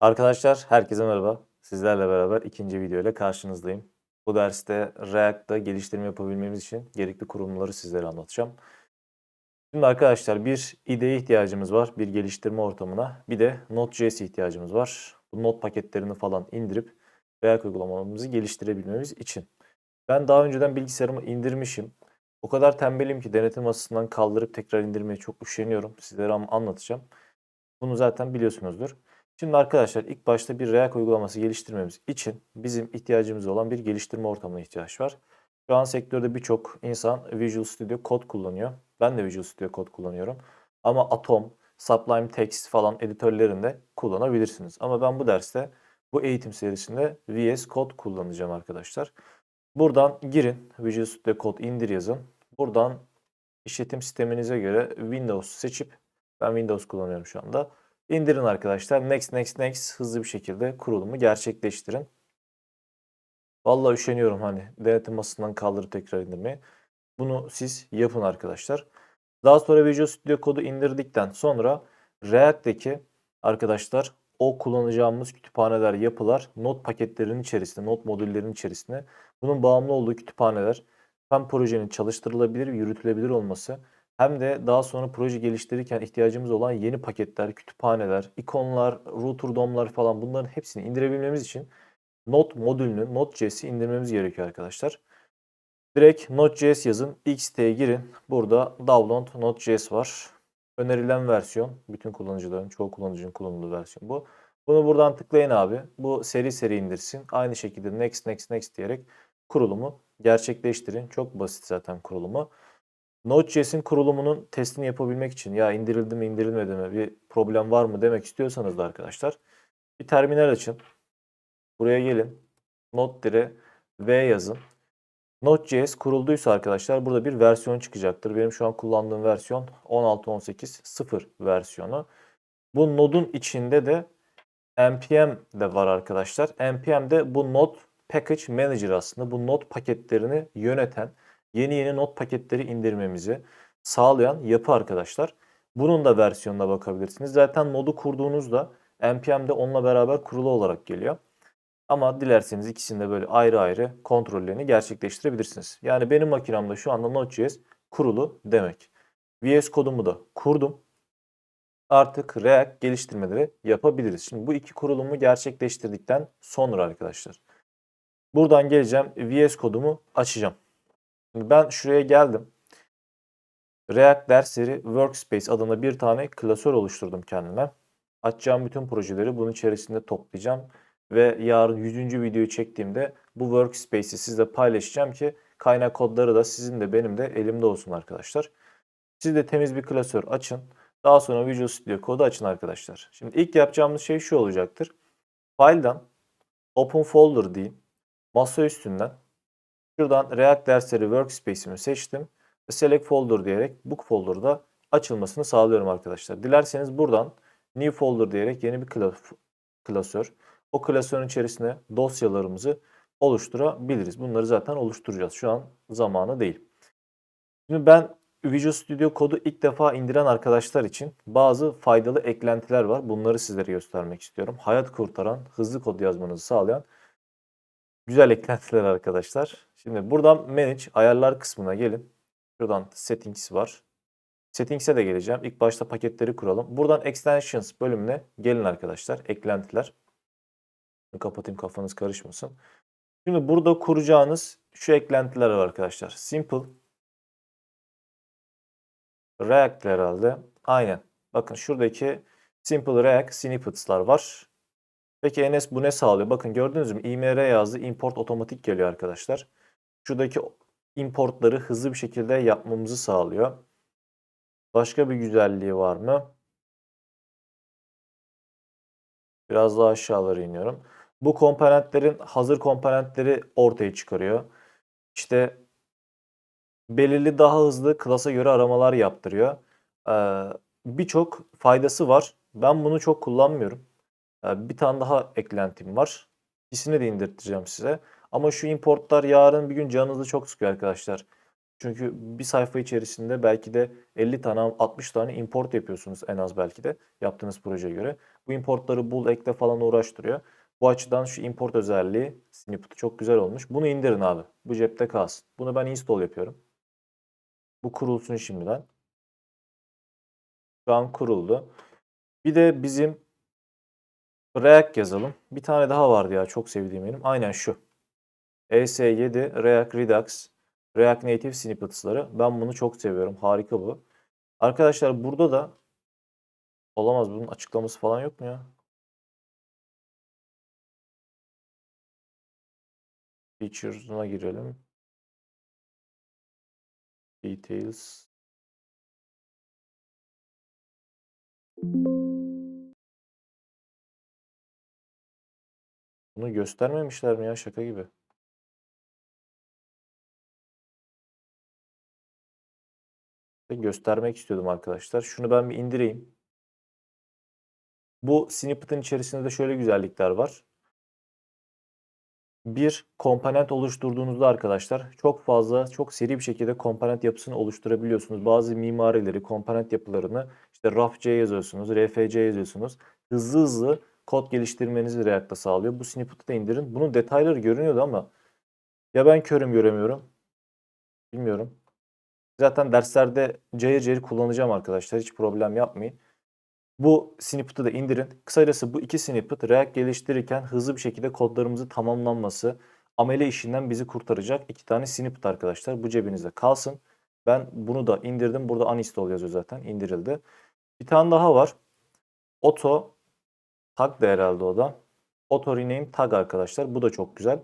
Arkadaşlar herkese merhaba. Sizlerle beraber ikinci video ile karşınızdayım. Bu derste React'ta geliştirme yapabilmemiz için gerekli kurumları sizlere anlatacağım. Şimdi arkadaşlar bir IDE ihtiyacımız var, bir geliştirme ortamına. Bir de Node.js ihtiyacımız var. Bu Node paketlerini falan indirip React uygulamamızı geliştirebilmemiz için. Ben daha önceden bilgisayarımı indirmişim. O kadar tembelim ki denetim masasından kaldırıp tekrar indirmeye çok üşeniyorum. Sizlere ama anlatacağım. Bunu zaten biliyorsunuzdur. Şimdi arkadaşlar ilk başta bir React uygulaması geliştirmemiz için bizim ihtiyacımız olan bir geliştirme ortamına ihtiyaç var. Şu an sektörde birçok insan Visual Studio Code kullanıyor. Ben de Visual Studio Code kullanıyorum. Ama Atom, Sublime Text falan editörlerinde kullanabilirsiniz. Ama ben bu derste bu eğitim serisinde VS Code kullanacağım arkadaşlar. Buradan girin, Visual Studio Code indir yazın. Buradan işletim sisteminize göre Windows seçip ben Windows kullanıyorum şu anda. İndirin arkadaşlar. Next, next, next hızlı bir şekilde kurulumu gerçekleştirin. Vallahi üşeniyorum hani denetim masasından kaldırıp tekrar indirmeye. Bunu siz yapın arkadaşlar. Daha sonra Visual Studio kodu indirdikten sonra React'teki arkadaşlar o kullanacağımız kütüphaneler, yapılar not paketlerinin içerisinde, not modüllerinin içerisinde bunun bağımlı olduğu kütüphaneler hem projenin çalıştırılabilir yürütülebilir olması hem de daha sonra proje geliştirirken ihtiyacımız olan yeni paketler, kütüphaneler, ikonlar, router domlar falan bunların hepsini indirebilmemiz için Node modülünü, Node.js'i indirmemiz gerekiyor arkadaşlar. Direkt Node.js yazın, xt'ye girin. Burada download Node.js var. Önerilen versiyon, bütün kullanıcıların, çoğu kullanıcının kullanıldığı versiyon bu. Bunu buradan tıklayın abi. Bu seri seri indirsin. Aynı şekilde next next next diyerek kurulumu gerçekleştirin. Çok basit zaten kurulumu. Node.js'in kurulumunun testini yapabilmek için ya indirildi mi indirilmedi mi bir problem var mı demek istiyorsanız da arkadaşlar bir terminal açın. Buraya gelin. Node V yazın. Node.js kurulduysa arkadaşlar burada bir versiyon çıkacaktır. Benim şu an kullandığım versiyon 16.18.0 versiyonu. Bu Node'un içinde de npm de var arkadaşlar. npm de bu Node Package Manager aslında. Bu Node paketlerini yöneten yeni yeni not paketleri indirmemizi sağlayan yapı arkadaşlar. Bunun da versiyonuna bakabilirsiniz. Zaten nodu kurduğunuzda npm'de onunla beraber kurulu olarak geliyor. Ama dilerseniz ikisinde böyle ayrı ayrı kontrollerini gerçekleştirebilirsiniz. Yani benim makinamda şu anda Node.js kurulu demek. VS kodumu da kurdum. Artık React geliştirmeleri yapabiliriz. Şimdi bu iki kurulumu gerçekleştirdikten sonra arkadaşlar. Buradan geleceğim VS kodumu açacağım. Şimdi ben şuraya geldim. React dersleri Workspace adında bir tane klasör oluşturdum kendime. Açacağım bütün projeleri bunun içerisinde toplayacağım. Ve yarın 100. videoyu çektiğimde bu Workspace'i sizle paylaşacağım ki kaynak kodları da sizin de benim de elimde olsun arkadaşlar. Siz de temiz bir klasör açın. Daha sonra Visual Studio Code'u açın arkadaşlar. Şimdi ilk yapacağımız şey şu olacaktır. File'dan Open Folder deyin. Masa üstünden Şuradan React dersleri workspace'imi seçtim. Select folder diyerek book folder'da açılmasını sağlıyorum arkadaşlar. Dilerseniz buradan new folder diyerek yeni bir klasör. O klasörün içerisine dosyalarımızı oluşturabiliriz. Bunları zaten oluşturacağız. Şu an zamanı değil. Şimdi ben Visual Studio kodu ilk defa indiren arkadaşlar için bazı faydalı eklentiler var. Bunları sizlere göstermek istiyorum. Hayat kurtaran, hızlı kod yazmanızı sağlayan Güzel eklentiler arkadaşlar. Şimdi buradan Manage ayarlar kısmına gelin. Şuradan Settings var. Settings'e de geleceğim. İlk başta paketleri kuralım. Buradan Extensions bölümüne gelin arkadaşlar. Eklentiler. Kapatayım kafanız karışmasın. Şimdi burada kuracağınız şu eklentiler var arkadaşlar. Simple React herhalde. Aynen. Bakın şuradaki Simple React Snippets'lar var. Peki Enes bu ne sağlıyor? Bakın gördünüz mü? IMR yazdı. Import otomatik geliyor arkadaşlar. Şuradaki importları hızlı bir şekilde yapmamızı sağlıyor. Başka bir güzelliği var mı? Biraz daha aşağılara iniyorum. Bu komponentlerin hazır komponentleri ortaya çıkarıyor. İşte belirli daha hızlı klasa göre aramalar yaptırıyor. Ee, Birçok faydası var. Ben bunu çok kullanmıyorum. Bir tane daha eklentim var. İkisini de indirteceğim size. Ama şu importlar yarın bir gün canınızı çok sıkıyor arkadaşlar. Çünkü bir sayfa içerisinde belki de 50 tane 60 tane import yapıyorsunuz en az belki de yaptığınız projeye göre. Bu importları bul, ekle falan uğraştırıyor. Bu açıdan şu import özelliği snippet çok güzel olmuş. Bunu indirin abi. Bu cepte kalsın. Bunu ben install yapıyorum. Bu kurulsun şimdiden. Şu an kuruldu. Bir de bizim React yazalım. Bir tane daha vardı ya çok sevdiğim benim. Aynen şu. ES7 React Redux React Native snippets'ları. Ben bunu çok seviyorum. Harika bu. Arkadaşlar burada da olamaz bunun açıklaması falan yok mu ya? Features'una girelim. Details. Bunu göstermemişler mi ya şaka gibi. Ve göstermek istiyordum arkadaşlar. Şunu ben bir indireyim. Bu snippet'ın içerisinde de şöyle güzellikler var. Bir komponent oluşturduğunuzda arkadaşlar çok fazla, çok seri bir şekilde komponent yapısını oluşturabiliyorsunuz. Bazı mimarileri, komponent yapılarını işte RAFC yazıyorsunuz, RFC yazıyorsunuz. Hızlı hızlı kod geliştirmenizi React'ta sağlıyor. Bu snippet'ı da indirin. Bunun detayları görünüyordu ama ya ben körüm göremiyorum. Bilmiyorum. Zaten derslerde cayır cayır kullanacağım arkadaşlar. Hiç problem yapmayın. Bu snippet'ı da indirin. Kısacası bu iki snippet React geliştirirken hızlı bir şekilde kodlarımızı tamamlanması, amele işinden bizi kurtaracak iki tane snippet arkadaşlar. Bu cebinizde kalsın. Ben bunu da indirdim. Burada uninstall yazıyor zaten. indirildi. Bir tane daha var. Auto tag da herhalde o da. Auto rename tag arkadaşlar. Bu da çok güzel.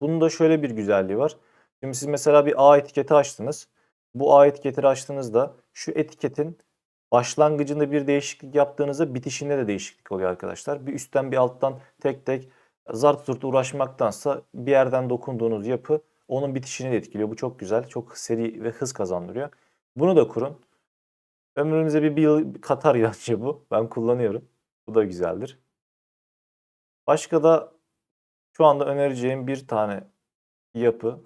Bunun da şöyle bir güzelliği var. Şimdi siz mesela bir A etiketi açtınız. Bu A etiketi açtığınızda şu etiketin başlangıcında bir değişiklik yaptığınızda bitişinde de değişiklik oluyor arkadaşlar. Bir üstten bir alttan tek tek zart zurt uğraşmaktansa bir yerden dokunduğunuz yapı onun bitişini de etkiliyor. Bu çok güzel. Çok seri ve hız kazandırıyor. Bunu da kurun. Ömrünüze bir, bir yıl katar yancı bu. Ben kullanıyorum. Bu da güzeldir. Başka da şu anda önereceğim bir tane yapı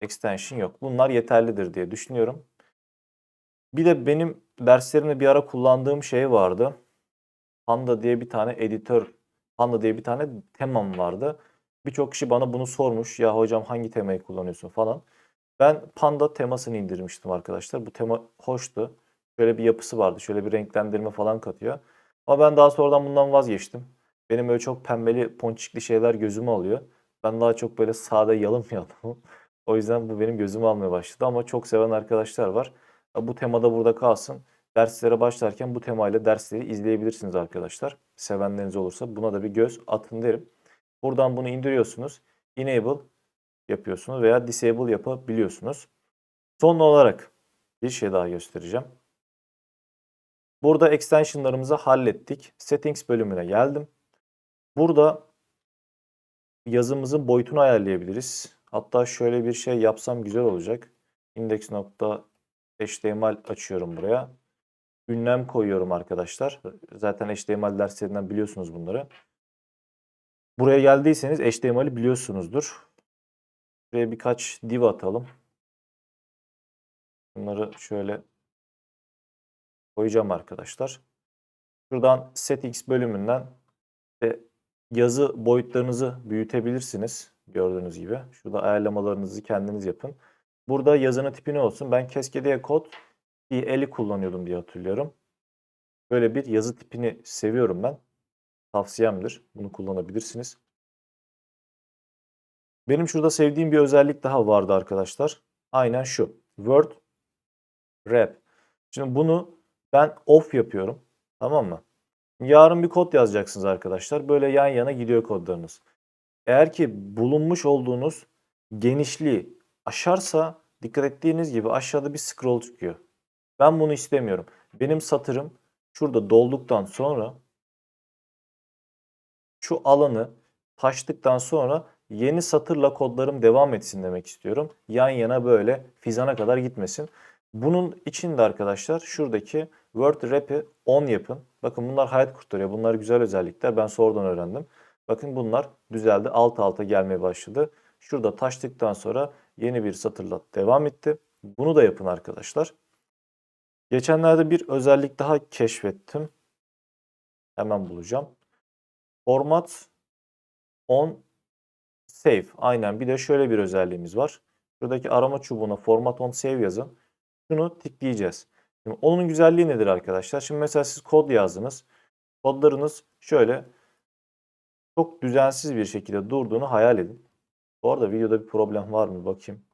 extension yok. Bunlar yeterlidir diye düşünüyorum. Bir de benim derslerimde bir ara kullandığım şey vardı. Panda diye bir tane editör, Panda diye bir tane temam vardı. Birçok kişi bana bunu sormuş. Ya hocam hangi temayı kullanıyorsun falan. Ben Panda temasını indirmiştim arkadaşlar. Bu tema hoştu. Şöyle bir yapısı vardı. Şöyle bir renklendirme falan katıyor. Ama ben daha sonradan bundan vazgeçtim. Benim öyle çok pembeli, ponçikli şeyler gözüme alıyor. Ben daha çok böyle sade, yalın bir adamım. O yüzden bu benim gözümü almaya başladı ama çok seven arkadaşlar var. Bu temada burada kalsın. Derslere başlarken bu temayla dersleri izleyebilirsiniz arkadaşlar. Sevenleriniz olursa buna da bir göz atın derim. Buradan bunu indiriyorsunuz. Enable yapıyorsunuz veya disable yapabiliyorsunuz. Son olarak bir şey daha göstereceğim. Burada extensionlarımızı hallettik. Settings bölümüne geldim. Burada yazımızın boyutunu ayarlayabiliriz. Hatta şöyle bir şey yapsam güzel olacak. Index.html açıyorum buraya. Ünlem koyuyorum arkadaşlar. Zaten HTML derslerinden biliyorsunuz bunları. Buraya geldiyseniz HTML'i biliyorsunuzdur. Buraya birkaç div atalım. Bunları şöyle koyacağım arkadaşlar. Şuradan settings bölümünden işte yazı boyutlarınızı büyütebilirsiniz. Gördüğünüz gibi. Şurada ayarlamalarınızı kendiniz yapın. Burada yazının tipi ne olsun? Ben Cascadia Code eli kullanıyordum diye hatırlıyorum. Böyle bir yazı tipini seviyorum ben. Tavsiyemdir. Bunu kullanabilirsiniz. Benim şurada sevdiğim bir özellik daha vardı arkadaşlar. Aynen şu. Word Wrap. Şimdi bunu ben off yapıyorum. Tamam mı? Yarın bir kod yazacaksınız arkadaşlar. Böyle yan yana gidiyor kodlarınız. Eğer ki bulunmuş olduğunuz genişliği aşarsa dikkat ettiğiniz gibi aşağıda bir scroll çıkıyor. Ben bunu istemiyorum. Benim satırım şurada dolduktan sonra şu alanı taştıktan sonra yeni satırla kodlarım devam etsin demek istiyorum. Yan yana böyle fizana kadar gitmesin. Bunun için de arkadaşlar şuradaki Word Wrap'i 10 yapın. Bakın bunlar hayat kurtarıyor. Bunlar güzel özellikler. Ben sonradan öğrendim. Bakın bunlar düzeldi. Alt alta gelmeye başladı. Şurada taştıktan sonra yeni bir satırla devam etti. Bunu da yapın arkadaşlar. Geçenlerde bir özellik daha keşfettim. Hemen bulacağım. Format on save. Aynen bir de şöyle bir özelliğimiz var. Şuradaki arama çubuğuna format on save yazın. Şunu tıklayacağız. Şimdi onun güzelliği nedir arkadaşlar? Şimdi mesela siz kod yazdınız. Kodlarınız şöyle çok düzensiz bir şekilde durduğunu hayal edin. Bu arada videoda bir problem var mı bakayım.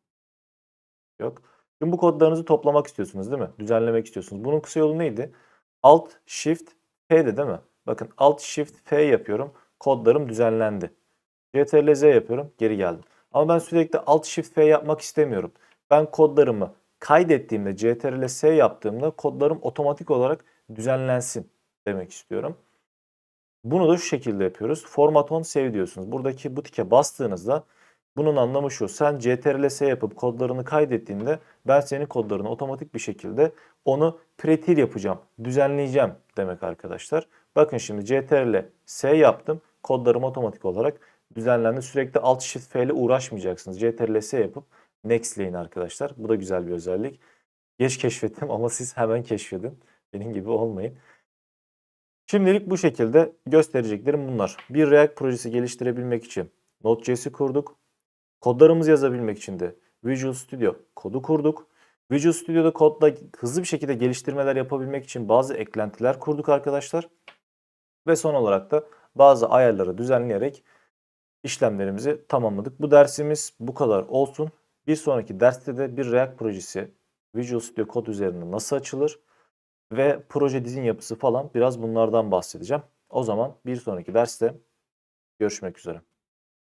Yok. Şimdi bu kodlarınızı toplamak istiyorsunuz değil mi? Düzenlemek istiyorsunuz. Bunun kısa yolu neydi? Alt Shift F'de değil mi? Bakın Alt Shift F yapıyorum. Kodlarım düzenlendi. Ctrl Z yapıyorum. Geri geldim. Ama ben sürekli Alt Shift F yapmak istemiyorum. Ben kodlarımı kaydettiğimde Ctrl S yaptığımda kodlarım otomatik olarak düzenlensin demek istiyorum. Bunu da şu şekilde yapıyoruz. Format on save diyorsunuz. Buradaki bu tike bastığınızda bunun anlamı şu. Sen Ctrl S yapıp kodlarını kaydettiğinde ben senin kodlarını otomatik bir şekilde onu pretil yapacağım, düzenleyeceğim demek arkadaşlar. Bakın şimdi Ctrl S yaptım. Kodlarım otomatik olarak düzenlendi. Sürekli Alt Shift F ile uğraşmayacaksınız. Ctrl S yapıp nextleyin arkadaşlar. Bu da güzel bir özellik. Geç keşfettim ama siz hemen keşfedin. Benim gibi olmayın. Şimdilik bu şekilde göstereceklerim bunlar. Bir React projesi geliştirebilmek için Node.js'i kurduk. Kodlarımızı yazabilmek için de Visual Studio kodu kurduk. Visual Studio'da kodda hızlı bir şekilde geliştirmeler yapabilmek için bazı eklentiler kurduk arkadaşlar. Ve son olarak da bazı ayarları düzenleyerek işlemlerimizi tamamladık. Bu dersimiz bu kadar olsun. Bir sonraki derste de bir React projesi Visual Studio kod üzerinde nasıl açılır ve proje dizin yapısı falan biraz bunlardan bahsedeceğim. O zaman bir sonraki derste görüşmek üzere.